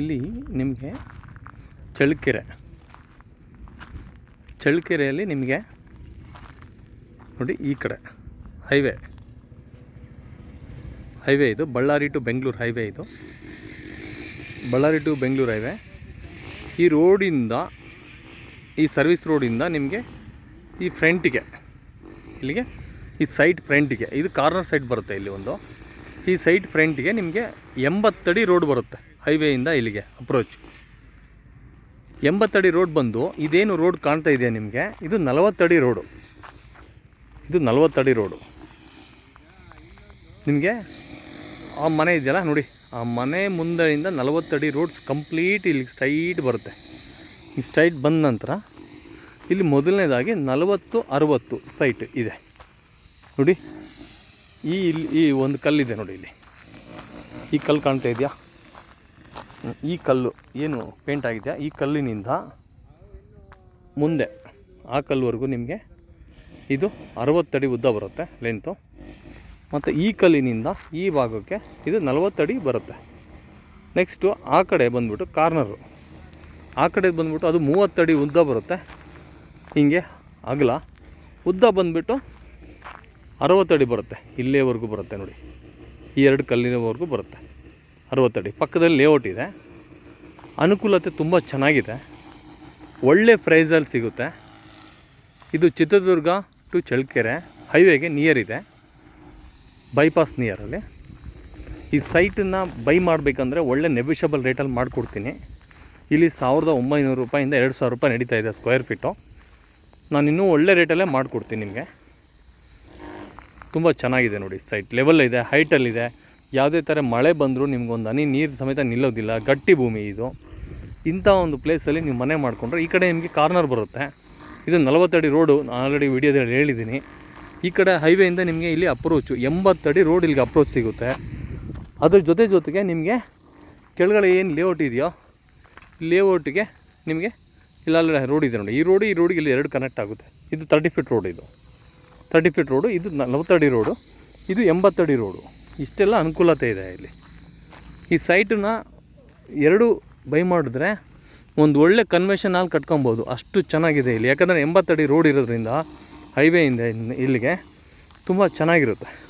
ಇಲ್ಲಿ ನಿಮಗೆ ಚಳ್ಳಕೆರೆ. ಚಳ್ಳಕೆರೆಯಲ್ಲಿ ನಿಮಗೆ ನೋಡಿ ಈ ಕಡೆ ಹೈವೇ. ಹೈವೇ ಇದು, ಬಳ್ಳಾರಿ ಟು ಬೆಂಗಳೂರು ಹೈವೇ ಇದು. Ballari to Bengaluru highway. ಈ ರೋಡಿಂದ, ಈ ಸರ್ವಿಸ್ ರೋಡಿಂದ ನಿಮಗೆ ಈ ಫ್ರಂಟಿಗೆ, ಇಲ್ಲಿಗೆ ಈ ಸೈಟ್ ಫ್ರಂಟಿಗೆ, ಇದು ಕಾರ್ನರ್ ಸೈಡ್ ಬರುತ್ತೆ ಇಲ್ಲಿ ಒಂದು. ಈ ಸೈಟ್ ಫ್ರಂಟಿಗೆ ನಿಮಗೆ ಎಂಬತ್ತಡಿ ರೋಡ್ ಬರುತ್ತೆ. ಹೈವೇಯಿಂದ ಇಲ್ಲಿಗೆ ಅಪ್ರೋಚ್ ಎಂಬತ್ತಡಿ ರೋಡ್ ಬಂದು ಇದೇನು ರೋಡ್ ಕಾಣ್ತಾ ಇದೆಯಾ ನಿಮಗೆ? ಇದು ನಲವತ್ತಡಿ ರೋಡು ಇದು ನಲವತ್ತಡಿ ರೋಡು ನಿಮಗೆ? ಆ ಮನೆ ಇದೆಯಲ್ಲ, ನೋಡಿ. ಆ ಮನೆ ಮುಂದೆಯಿಂದ ನಲವತ್ತಡಿ ರೋಡ್ಸ್ ಕಂಪ್ಲೀಟ್ ಇಲ್ಲಿ ಸ್ಟ್ರೈಟ್ ಬರುತ್ತೆ. ಈ ಸ್ಟ್ರೈಟ್ ಬಂದ ನಂತರ ಇಲ್ಲಿ ಮೊದಲನೇದಾಗಿ ನಲವತ್ತು, ಅರುವತ್ತು ಸೈಟ್ ಇದೆ. ನೋಡಿ, ಈ ಇಲ್ಲಿ, ಈ ಒಂದು ಕಲ್ಲಿದೆ ನೋಡಿ ಇಲ್ಲಿ. ಈ ಕಲ್ಲು ಕಾಣ್ತಾ ಇದೆಯಾ? ಈ ಕಲ್ಲು ಏನು ಪೇಂಟ್ ಆಗಿದೆ ಈ ಕಲ್ಲಿನಿಂದ ಮುಂದೆ, ಆ ಕಲ್ಲುವರೆಗೂ ನಿಮಗೆ ಇದು ಅರವತ್ತಡಿ ಉದ್ದ ಬರುತ್ತೆ ಲೆಂತು ಮತ್ತು ಈ ಕಲ್ಲಿನಿಂದ ಈ ಭಾಗಕ್ಕೆ ಇದು ನಲವತ್ತಡಿ ಬರುತ್ತೆ. ನೆಕ್ಸ್ಟು ಆ ಕಡೆ ಬಂದ್ಬಿಟ್ಟು ಕಾರ್ನರು ಆ ಕಡೆ ಬಂದ್ಬಿಟ್ಟು ಅದು ಮೂವತ್ತಡಿ ಉದ್ದ ಬರುತ್ತೆ. ಹೀಗೆ ಅಗಲ. ಉದ್ದ ಬಂದುಬಿಟ್ಟು ಅರವತ್ತಡಿ ಬರುತ್ತೆ. ಇಲ್ಲೇವರೆಗೂ ಬರುತ್ತೆ ನೋಡಿ. ಈ ಎರಡು ಕಲ್ಲಿನವರೆಗೂ ಬರುತ್ತೆ. ಅರವತ್ತಡಿ ಪಕ್ಕದಲ್ಲಿ ಲೇಔಟ್ ಇದೆ. ಅನುಕೂಲತೆ ತುಂಬ ಚೆನ್ನಾಗಿದೆ. ಒಳ್ಳೆ ಪ್ರೈಸಲ್ಲಿ ಸಿಗುತ್ತೆ. ಇದು ಚಿತ್ರದುರ್ಗ ಟು ಚಳ್ಳಕೆರೆ ಹೈವೇಗೆ ನಿಯರ್ ಇದೆ. ಬೈಪಾಸ್ ನಿಯರಲ್ಲಿ ಈ ಸೈಟನ್ನು ಬೈ ಮಾಡಬೇಕಂದ್ರೆ ಒಳ್ಳೆ ನೆಬಿಷಬಲ್ ರೇಟಲ್ಲಿ ಮಾಡಿಕೊಡ್ತೀನಿ. ಇಲ್ಲಿ ಸಾವಿರದ ಒಂಬೈನೂರು ರೂಪಾಯಿಂದ ಎರಡು ಸಾವಿರ ರೂಪಾಯಿ ನಡೀತಾ ಇದೆ ಸ್ಕ್ವೇರ್ ಫೀಟು ನಾನು ಇನ್ನೂ ಒಳ್ಳೆ ರೇಟಲ್ಲೇ ಮಾಡಿಕೊಡ್ತೀನಿ ನಿಮಗೆ. ತುಂಬ ಚೆನ್ನಾಗಿದೆ ನೋಡಿ ಸೈಟ್ ಲೆವೆಲ್ ಇದೆ ಹೈಟಲ್ಲಿದೆ ಯಾವುದೇ ಥರ ಮಳೆ ಬಂದರೂ ನಿಮಗೊಂದು ಹನಿ ನೀರು ಸಮೇತ ನಿಲ್ಲೋದಿಲ್ಲ, ಗಟ್ಟಿ ಭೂಮಿ ಇದು. ಇಂಥ ಒಂದು ಪ್ಲೇಸಲ್ಲಿ ನೀವು ಮನೆ ಮಾಡಿಕೊಂಡ್ರೆ ಈ ಕಡೆ ನಿಮಗೆ ಕಾರ್ನರ್ ಬರುತ್ತೆ. ಇದು ನಲವತ್ತಡಿ ರೋಡು ನಾನು ಆಲ್ರೆಡಿ ವಿಡಿಯೋದಲ್ಲಿ ಹೇಳಿದ್ದೀನಿ. ಈ ಕಡೆ ಹೈವೇಯಿಂದ ನಿಮಗೆ ಇಲ್ಲಿ ಅಪ್ರೋಚು ಎಂಬತ್ತಡಿ ರೋಡ್ ಇಲ್ಲಿಗೆ ಅಪ್ರೋಚ್ ಸಿಗುತ್ತೆ. ಅದ್ರ ಜೊತೆ ಜೊತೆಗೆ ನಿಮಗೆ ಕೆಳಗಡೆ ಏನು ಲೇಔಟ್ ಇದೆಯೋ ಲೇಔಟಿಗೆ ನಿಮಗೆ ಇಲ್ಲಲ್ಲ ರೋಡ್ ಇದೆ ನೋಡಿ. ಈ ರೋಡು ಈ ರೋಡಿಗೆ ಇಲ್ಲಿ ಎರಡು ಕನೆಕ್ಟ್ ಆಗುತ್ತೆ. ಇದು ತರ್ಟಿ ಫೀಟ್ ರೋಡ್ ಇದು. ತರ್ಟಿ ಫೀಟ್ ರೋಡು ಇದು ನಲವತ್ತಡಿ ರೋಡು ಇದು ಎಂಬತ್ತಡಿ ರೋಡು ಇಷ್ಟೆಲ್ಲ ಅನುಕೂಲತೆ ಇದೆ ಇಲ್ಲಿ. ಈ ಸೈಟನ್ನ ಎರಡು ಬೈ ಮಾಡಿದ್ರೆ ಒಂದು ಒಳ್ಳೆ ಕನ್ವೆಷನಲ್ಲಿ ಕಟ್ಕೊಬೋದು. ಅಷ್ಟು ಚೆನ್ನಾಗಿದೆ ಇಲ್ಲಿ. ಯಾಕಂದರೆ ಎಂಬತ್ತಡಿ ರೋಡ್ ಇರೋದ್ರಿಂದ ಹೈವೇಯಿಂದ ಇಲ್ಲಿಗೆ ತುಂಬ ಚೆನ್ನಾಗಿರುತ್ತೆ.